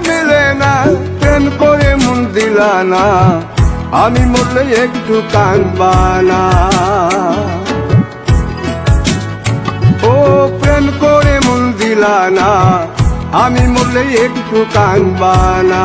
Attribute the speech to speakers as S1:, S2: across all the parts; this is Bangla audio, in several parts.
S1: মিলে না করে মন দিলা আমি মরলে একটু কানবানা ও, প্রেম করে মন দিলা না, আমি মরলে একটু কানবা না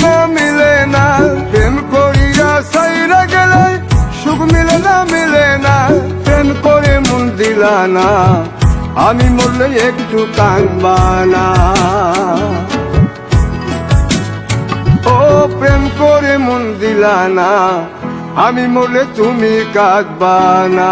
S1: না আমি মরলে একটু কানবা না ও প্রেম করে মন দিলা না আমি মরলে তুমি কাঁদবা না